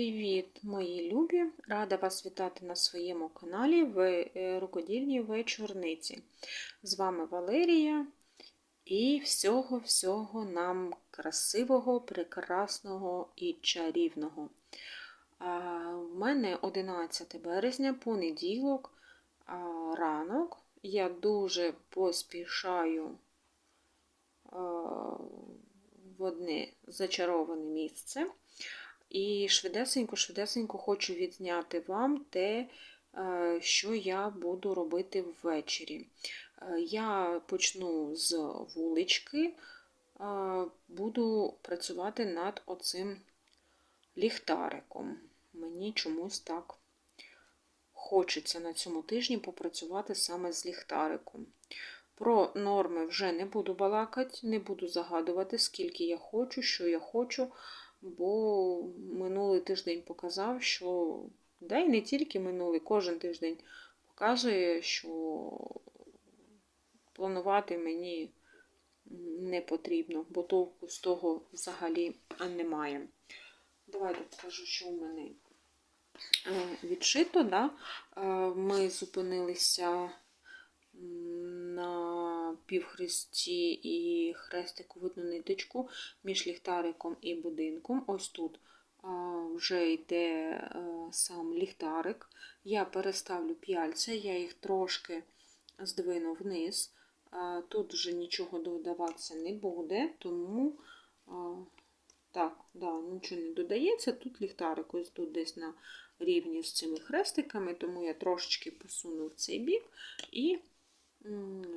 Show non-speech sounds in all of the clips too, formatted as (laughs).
Привіт, мої любі! Рада вас вітати на своєму каналі в е, рукодільній вечорниці. З вами Валерія і всього-всього нам красивого, прекрасного і чарівного. У мене 11 березня, понеділок, ранок. Я дуже поспішаю в одне зачароване місце. І швидесенько-швидесенько хочу відзняти вам те, е, що я буду робити ввечері. Е, я почну з вулички, е, буду працювати над оцим ліхтариком. Мені чомусь так хочеться на цьому тижні попрацювати саме з ліхтариком. Про норми вже не буду балакати, не буду загадувати, скільки я хочу, що я хочу бо минулий тиждень показав, що, да і не тільки минулий, кожен тиждень показує, що планувати мені не потрібно, бо толку з того взагалі немає. Давайте покажу, що у мене е, відшито. Да? Е, ми зупинилися на півхресті і хрестику видну ниточку між ліхтариком і будинком. Ось тут вже йде е, сам ліхтарик. Я переставлю п'яльця, я їх трошки здвину вниз. Тут вже нічого додаватися не буде, тому так, да, нічого не додається. Тут ліхтарик ось тут десь на рівні з цими хрестиками, тому я трошечки посуну цей бік і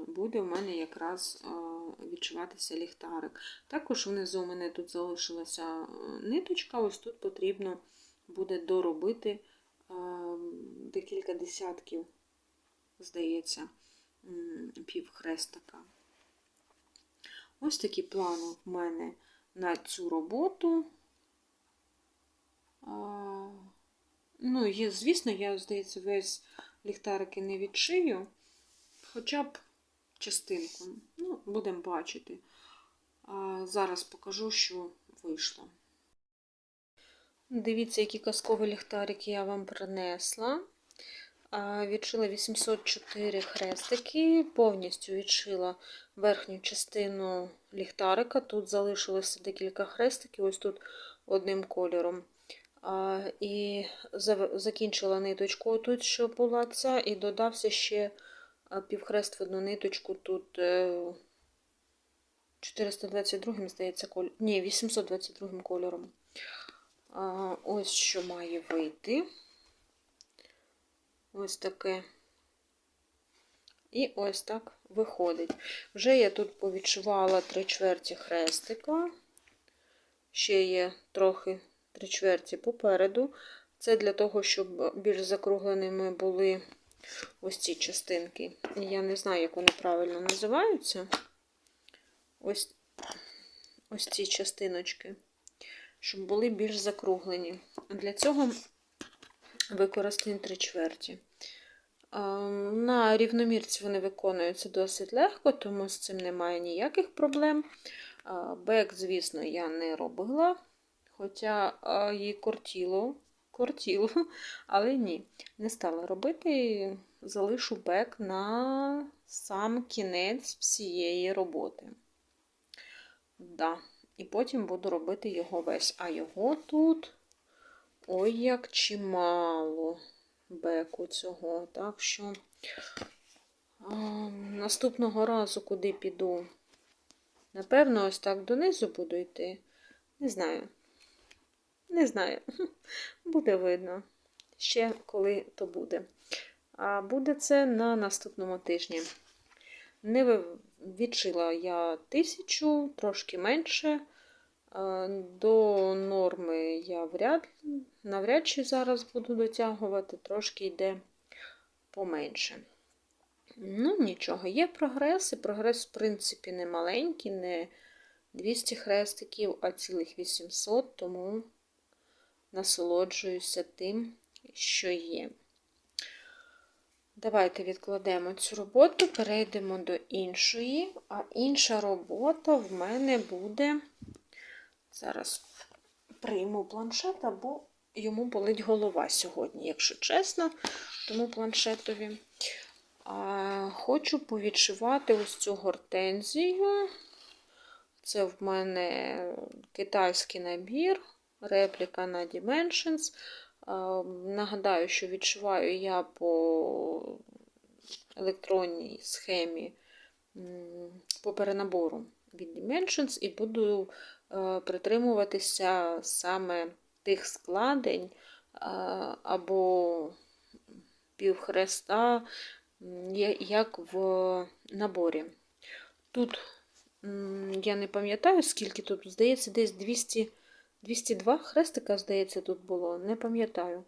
буде в мене якраз відчуватися ліхтарик. Також внизу у мене тут залишилася ниточка, ось тут потрібно буде доробити декілька десятків, здається, півхрестика. Ось такі плани в мене на цю роботу. Ну, є, звісно, я, здається, весь ліхтарики не відшию хоча б частинку. Ну, будемо бачити. А Зараз покажу, що вийшло. Дивіться, які казкові ліхтарики я вам принесла. Відшила 804 хрестики, повністю відшила верхню частину ліхтарика. Тут залишилося декілька хрестиків, ось тут одним кольором. І закінчила ниточку, тут що була ця, і додався ще півхрест в одну ниточку тут 422, е, здається, кольор. Ні, 822 кольором. Ось що має вийти. Ось таке. І ось так виходить. Вже я тут повідшивала три чверті хрестика. Ще є трохи три чверті попереду. Це для того, щоб більш закругленими були ось ці частинки. Я не знаю, як вони правильно називаються. Ось ось ці частиночки, щоб були більш закруглені. Для цього використаємо три чверті. На рівномірці вони виконуються досить легко, тому з цим немає ніяких проблем. Бек, звісно, я не робила, хоча їй кортіло кортіло, (laughs) але ні, не стала робити, залишу бек на сам кінець всієї роботи. Да. І потім буду робити його весь. А його тут ой, як чимало беку цього. Так що а, наступного разу, куди піду, напевно, ось так донизу буду йти. Не знаю. Не знаю, (laughs) буде видно. Ще коли то буде. А буде це на наступному тижні. Не відшила я тисячу, трошки менше. До норми я вряд, навряд чи зараз буду дотягувати, трошки йде поменше. Ну, нічого, є прогрес, і прогрес, в принципі, не маленький, не 200 хрестиків, а цілих 800, тому насолоджуюся тим, що є. Давайте відкладемо цю роботу, перейдемо до іншої, а інша робота в мене буде. Зараз прийму планшет або йому болить голова сьогодні, якщо чесно, тому планшетові. А, хочу повідшивати ось цю гортензію. Це в мене китайський набір, репліка на Dimensions. Нагадаю, що відшиваю я по електронній схемі по перенабору від Dimensions і буду е, притримуватися саме тих складень або півхреста, як в наборі. Тут я не пам'ятаю, скільки тут, здається, десь 200, 202 хрестика, здається, тут було. Не пам'ятаю.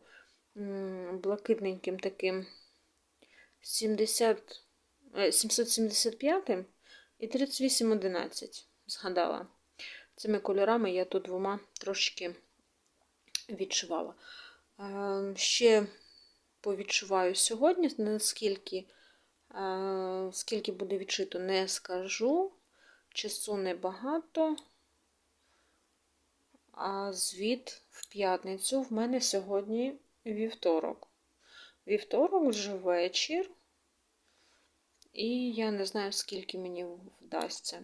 Блакитненьким таким 70, е, 775 і 3811, згадала. Цими кольорами я тут двома трошки відшивала. Е, Ще повідшиваю сьогодні, наскільки е, скільки буде відшито, не скажу. Часу небагато. А звіт в п'ятницю в мене сьогодні вівторок. Вівторок вже вечір. І я не знаю, скільки мені вдасться.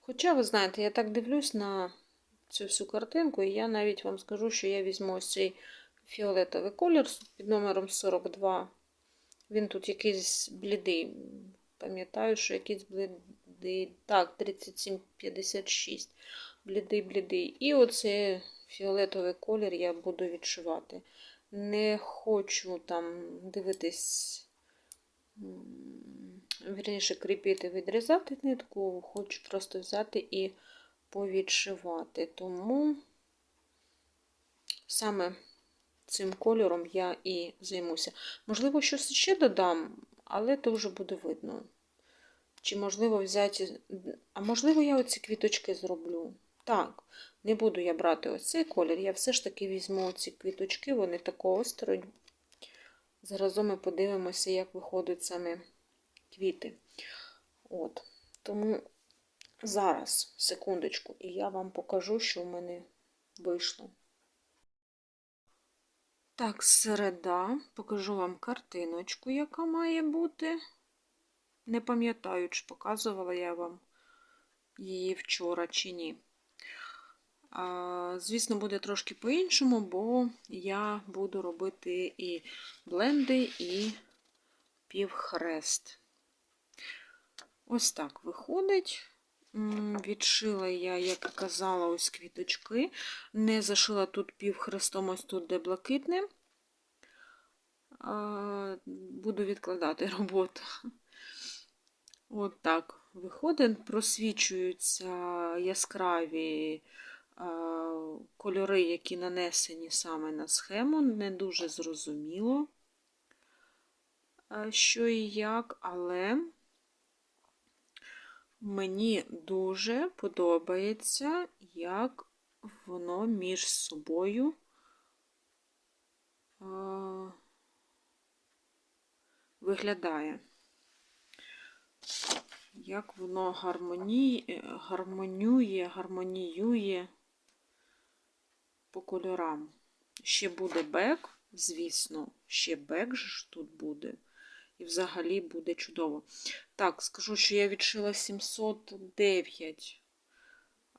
Хоча, ви знаєте, я так дивлюсь на цю всю картинку, і я навіть вам скажу, що я візьму ось цей фіолетовий колір під номером 42. Він тут якийсь блідий. Пам'ятаю, що якийсь блідий. Так, 3756. Блідий, блідий. І оцей фіолетовий колір я буду відшивати. Не хочу там дивитись, вірніше, кріпити, відрізати нитку, хочу просто взяти і повідшивати. Тому саме цим кольором я і займуся. Можливо, щось ще додам, але то вже буде видно. Чи можливо взяти. А можливо, я оці квіточки зроблю. Так, не буду я брати оцей колір. Я все ж таки візьму ці квіточки, вони такого осторонь. Заразом ми подивимося, як виходять саме квіти. От. Тому зараз, секундочку, і я вам покажу, що в мене вийшло. Так, середа. Покажу вам картиночку, яка має бути. Не пам'ятаю, чи показувала я вам її вчора чи ні. Звісно, буде трошки по-іншому, бо я буду робити і бленди, і півхрест. Ось так виходить. Відшила я, як і казала, ось квіточки. Не зашила тут півхрестом, ось тут де блакитне. Буду відкладати роботу. От так виходить, просвічуються яскраві кольори, які нанесені саме на схему. Не дуже зрозуміло, що і як, але мені дуже подобається, як воно між собою виглядає. Як воно гармоніє, гармонює, гармоніює по кольорам. Ще буде бек, звісно, ще бек ж тут буде. І взагалі буде чудово. Так, скажу, що я відшила 709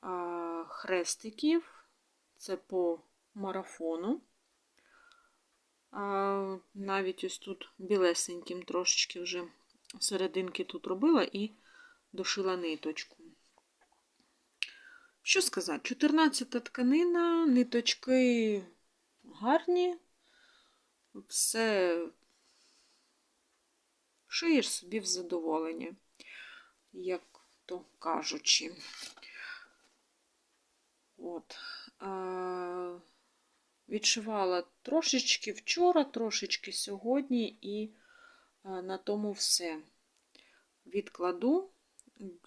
а, хрестиків. Це по марафону. А, навіть ось тут білесеньким трошечки вже серединки тут робила і дошила ниточку. Що сказати, 14 тканина, ниточки гарні, все шиєш собі в задоволення, як то кажучи. От. А, відшивала трошечки вчора, трошечки сьогодні, і а, на тому все. Відкладу.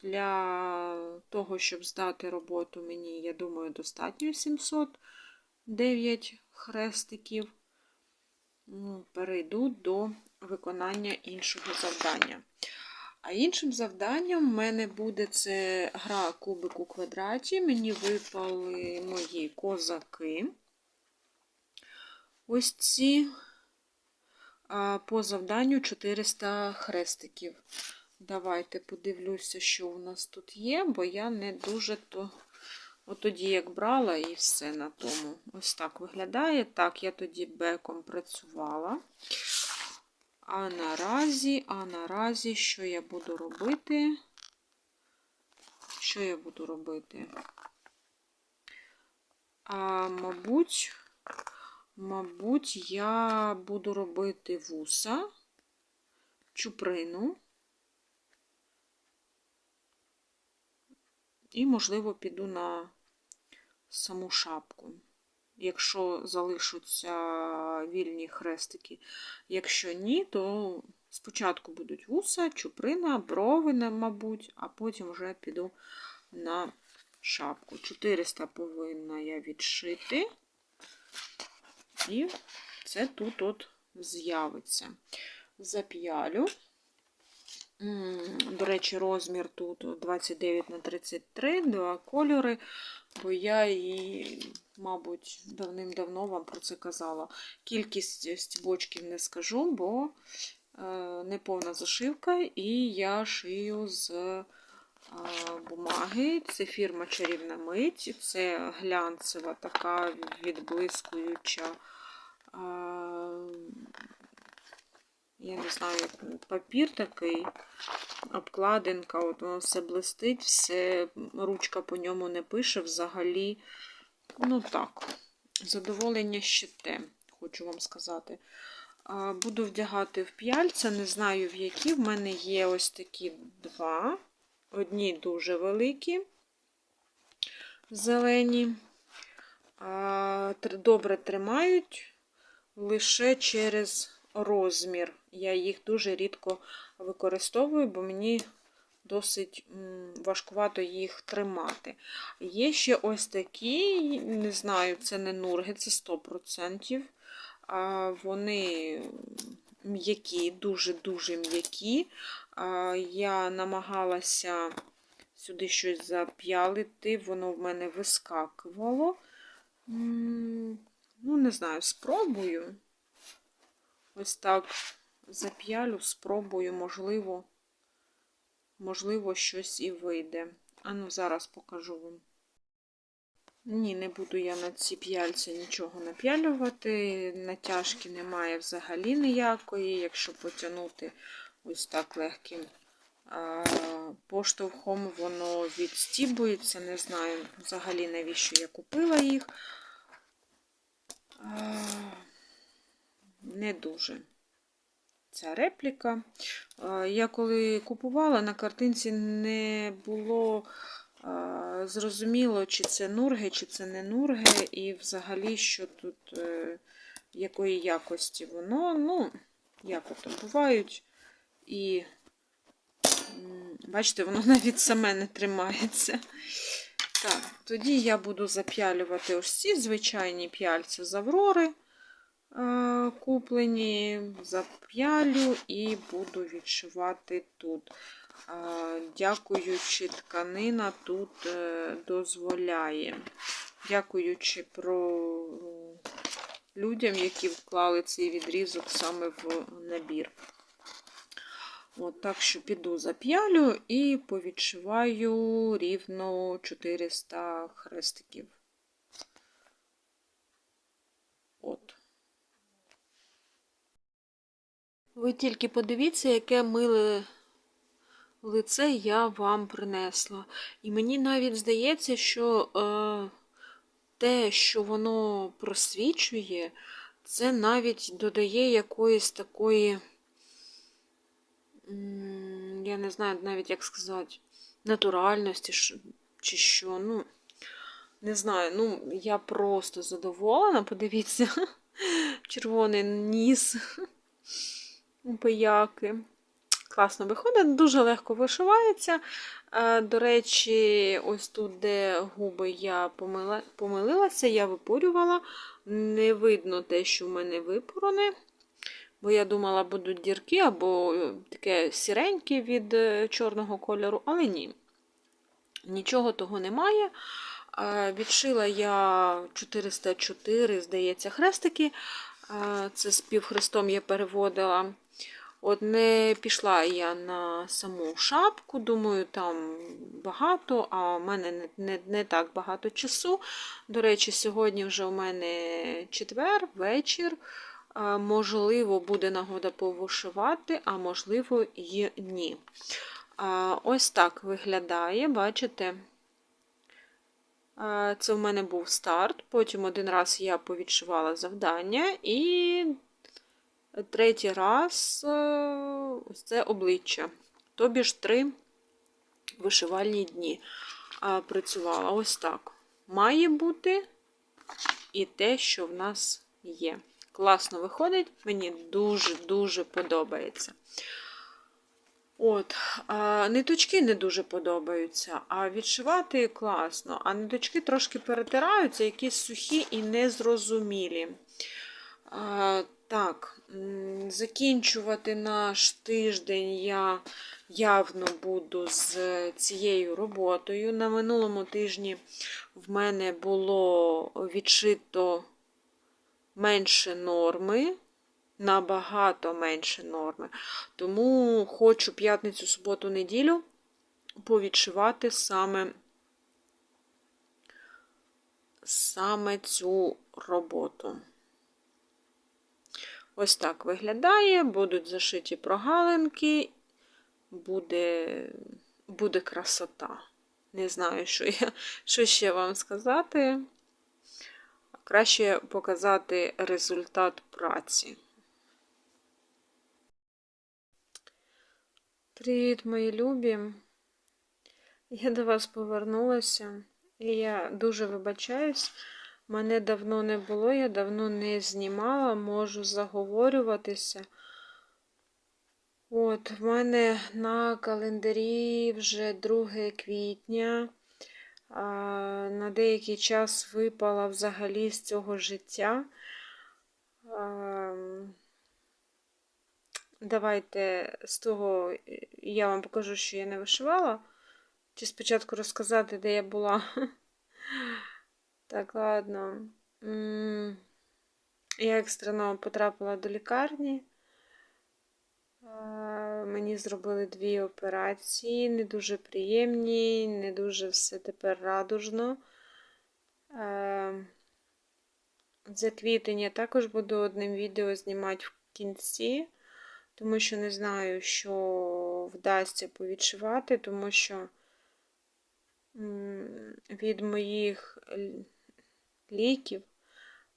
Для того, щоб здати роботу, мені, я думаю, достатньо 709 хрестиків. Ну, Перейду до виконання іншого завдання. А іншим завданням в мене буде це гра кубик у квадраті. Мені випали мої козаки. ось ці а, по завданню 400 хрестиків. Давайте подивлюся, що у нас тут є, бо я не дуже то. От тоді як брала і все на тому. Ось так виглядає. Так, я тоді беком працювала. А наразі, а наразі, що я буду робити? Що я буду робити? А, мабуть, мабуть, я буду робити вуса, чуприну. І, можливо, піду на саму шапку. Якщо залишаться вільні хрестики. Якщо ні, то спочатку будуть вуса, чуприна, брови, мабуть, а потім вже піду на шапку. 400 повинна я відшити. І це тут от з'явиться. Зап'ялю. До речі, розмір тут 29 на 33, два кольори, бо я її, мабуть, давним-давно вам про це казала. Кількість стібочків не скажу, бо е, неповна зашивка, і я шию з е, бумаги. Це фірма Чарівна мить, це глянцева, така відблискуюча. Я не знаю, як папір такий, обкладинка, от воно все блистить, все, ручка по ньому не пише взагалі. Ну так, задоволення ще те, хочу вам сказати. Буду вдягати в п'яльця, не знаю в які. В мене є ось такі два. Одні дуже великі, зелені, добре тримають лише через розмір. Я їх дуже рідко використовую, бо мені досить важкувато їх тримати. Є ще ось такі, не знаю, це не нурги, це 100%. Вони м'які, дуже-дуже м'які. Я намагалася сюди щось зап'ялити, воно в мене вискакувало. Ну, не знаю, спробую. Ось так зап'ялю, спробую, можливо, можливо, щось і вийде. А ну, зараз покажу вам. Ні, не буду я на ці п'яльці нічого нап'ялювати. Натяжки немає взагалі ніякої. Якщо потягнути ось так легким поштовхом, воно відстібується. Не знаю взагалі, навіщо я купила їх не дуже ця репліка. Я коли купувала, на картинці не було зрозуміло, чи це нурги, чи це не нурги, і взагалі, що тут, е, якої якості воно. Ну, як ото бувають. І, бачите, воно (laughs) навіть саме не тримається. Так, тоді я буду зап'ялювати ось ці звичайні п'яльці з Аврори. Е, куплені, зап'ялю і буду відшивати тут. Е, дякуючи, тканина тут е, дозволяє. Дякуючи про людям, які вклали цей відрізок саме в набір. От, Так що піду зап'ялю і повідшиваю рівно 400 хрестиків. От. Ви тільки подивіться, яке миле лице я вам принесла. І мені навіть здається, що е, те, що воно просвічує, це навіть додає якоїсь такої, я не знаю навіть, як сказати, натуральності чи що. Ну, не знаю, ну, я просто задоволена, подивіться, (laughs) червоний ніс пияки. Класно виходить, дуже легко вишивається. Е, до речі, ось тут, де губи я помилилася, я випурювала. Не видно те, що в мене випороне. Бо я думала, будуть дірки або е, таке сіреньке від е, чорного кольору, але ні. Нічого того немає. Відшила я 404, здається, хрестики. Це з півхрестом я переводила. От не пішла я на саму шапку, думаю, там багато, а в мене не, не, не так багато часу. До речі, сьогодні вже у мене четвер, вечір. Можливо, буде нагода повишивати, а можливо, і ні. Ось так виглядає, бачите? Це в мене був старт. Потім один раз я повідшивала завдання, і третій раз е, ось це обличчя. Тобі ж три вишивальні дні працювала. Ось так. Має бути і те, що в нас є. Класно виходить, мені дуже-дуже подобається. От, ниточки не дуже подобаються, а відшивати класно. А ниточки трошки перетираються, якісь сухі і незрозумілі. Так, закінчувати наш тиждень я явно буду з цією роботою. На минулому тижні в мене було відшито менше норми, набагато менше норми. Тому хочу п'ятницю, суботу, неділю повідшивати саме, саме цю роботу. Ось так виглядає, будуть зашиті прогалинки, буде, буде красота. Не знаю, що, я, що ще вам сказати. Краще показати результат праці. Привіт, мої любі! Я до вас повернулася, і я дуже вибачаюсь. Мене давно не було, я давно не знімала, можу заговорюватися. От, в мене на календарі вже 2 квітня. А, на деякий час випала взагалі з цього життя. А, давайте з того я вам покажу, що я не вишивала. Чи спочатку розказати, де я була. (laughs) Так, ладно. Я екстрено потрапила до лікарні. Мені зробили дві операції, не дуже приємні, не дуже все тепер радужно. За квітень я також буду одним відео знімати в кінці, тому що не знаю, що вдасться повідшивати, тому що від моїх ліків.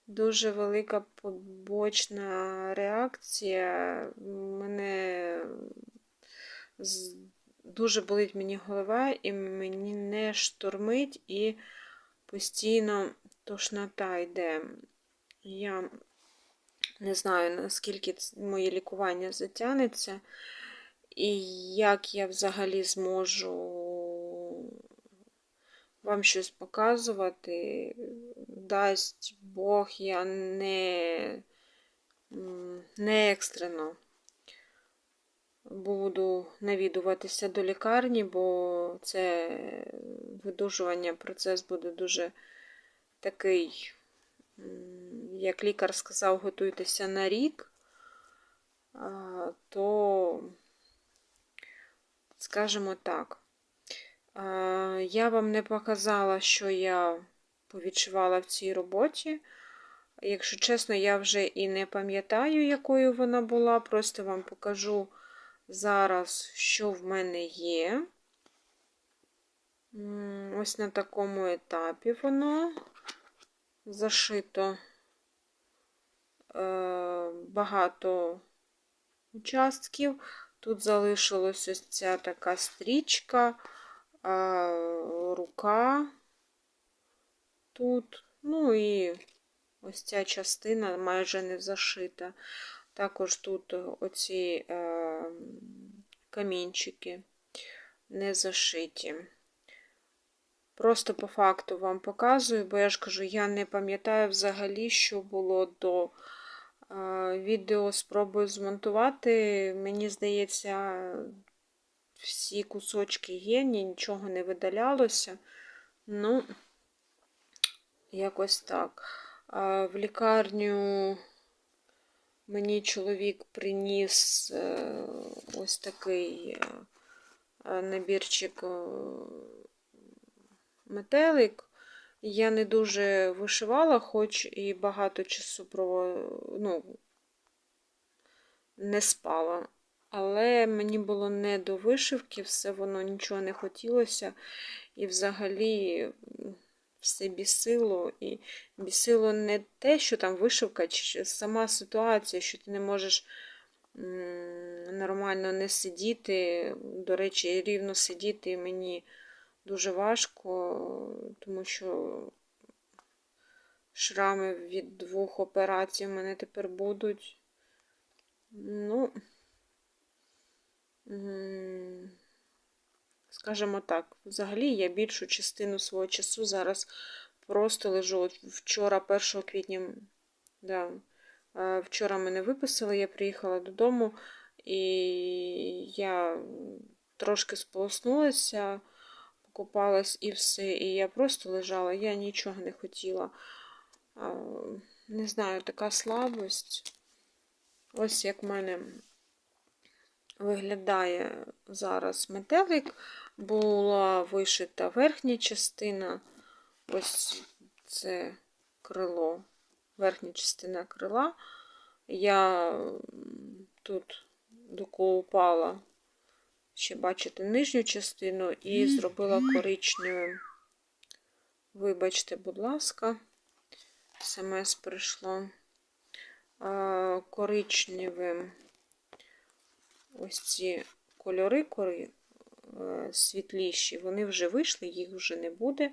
Дуже велика побочна реакція. Мене дуже болить мені голова, і мені не штормить, і постійно тошнота йде. Я не знаю, наскільки моє лікування затягнеться, і як я взагалі зможу вам щось показувати. Дасть Бог, я не, не екстрено буду навідуватися до лікарні, бо це видужування процес буде дуже такий, як лікар сказав, готуйтеся на рік, то, скажімо так, я вам не показала, що я повідчувала в цій роботі. Якщо чесно, я вже і не пам'ятаю, якою вона була. Просто вам покажу зараз, що в мене є. Ось на такому етапі воно зашито е, багато участків. Тут залишилась ось ця така стрічка рука тут, ну і ось ця частина майже не зашита. Також тут оці е, камінчики не зашиті. Просто по факту вам показую, бо я ж кажу, я не пам'ятаю взагалі, що було до е, відео спробую змонтувати. Мені здається, всі кусочки є, нічого не видалялося. Ну, якось так. В лікарню Мені чоловік приніс е, ось такий е, набірчик е, метелик. Я не дуже вишивала, хоч і багато часу про, ну, не спала. Але мені було не до вишивки, все воно нічого не хотілося. І взагалі все бісило. І бісило не те, що там вишивка, чи сама ситуація, що ти не можеш нормально не сидіти. До речі, рівно сидіти мені дуже важко, тому що шрами від двох операцій в мене тепер будуть. Ну, скажімо так, взагалі я більшу частину свого часу зараз просто лежу. Вчора, 1 квітня, да, е, вчора мене виписали, я приїхала додому, і я трошки сполоснулася, покупалась і все, і я просто лежала, я нічого не хотіла. Не знаю, така слабость. Ось як в мене виглядає зараз метелик. Була вишита верхня частина. Ось це крило, верхня частина крила. Я тут доколупала, ще бачите, нижню частину і зробила коричневим. Вибачте, будь ласка, смс прийшло коричневим ось ці кольори кори світліші, вони вже вийшли, їх вже не буде.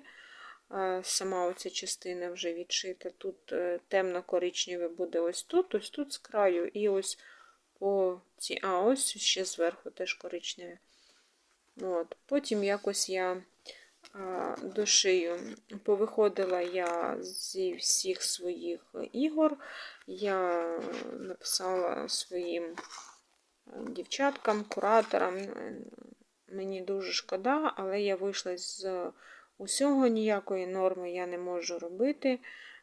Сама оця частина вже відшита. Тут е, темно-коричневе буде ось тут, ось тут з краю, і ось по ці. А, ось ще зверху теж коричневе. От. Потім якось я дошию. Повиходила я зі всіх своїх ігор. Я написала своїм е, дівчаткам, кураторам. Мені дуже шкода, але я вийшла з усього ніякої норми я не можу робити,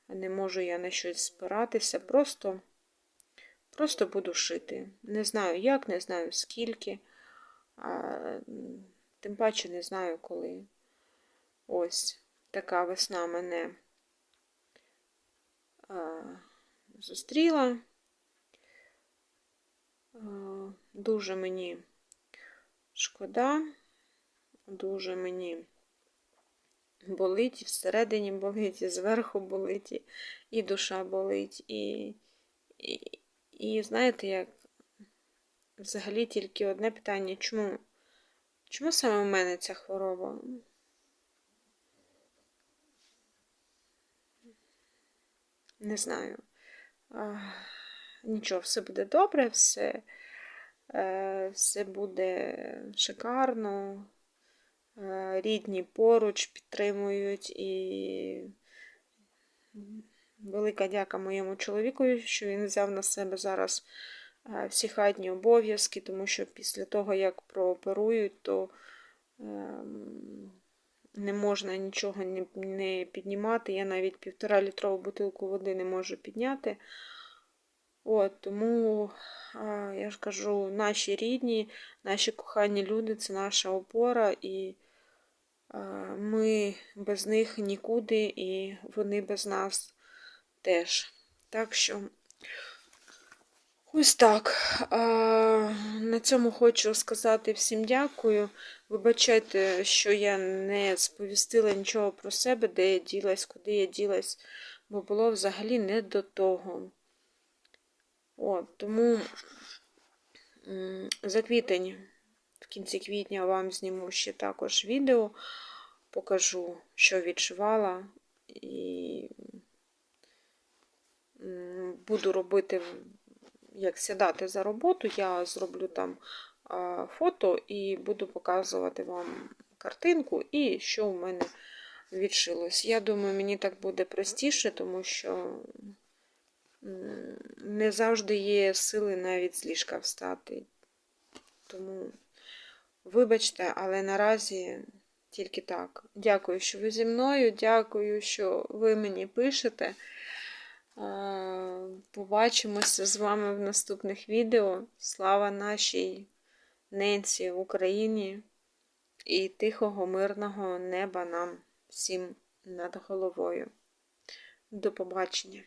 не можу я на щось спиратися. Просто, просто буду шити. Не знаю як, не знаю скільки, а, тим паче не знаю коли. Ось така весна мене а, зустріла. Дуже мені шкода, дуже мені болить, всередині болить, і зверху болить, і, і душа болить. І, і, і знаєте, як взагалі тільки одне питання, чому? Чому саме в мене ця хвороба? Не знаю. А, Нічого, все буде добре, все, все буде шикарно. Е, Рідні поруч підтримують і велика дяка моєму чоловікові, що він взяв на себе зараз е, всі хатні обов'язки, тому що після того, як прооперують, то ем, не можна нічого не піднімати. Я навіть півтора літрову бутилку води не можу підняти. От, тому, я ж кажу, наші рідні, наші кохані люди це наша опора, і ми без них нікуди, і вони без нас теж. Так що, ось так. На цьому хочу сказати всім дякую. Вибачайте, що я не сповістила нічого про себе, де я ділась, куди я ділась, бо було взагалі не до того. От, тому за квітень, в кінці квітня вам зніму ще також відео, покажу, що відшивала, і буду робити, як сідати за роботу, я зроблю там фото і буду показувати вам картинку і що в мене відшилось. Я думаю, мені так буде простіше, тому що не завжди є сили навіть з ліжка встати. Тому, вибачте, але наразі тільки так. Дякую, що ви зі мною. Дякую, що ви мені пишете. Побачимося з вами в наступних відео. Слава нашій ненці в Україні і тихого, мирного неба нам всім над головою. До побачення!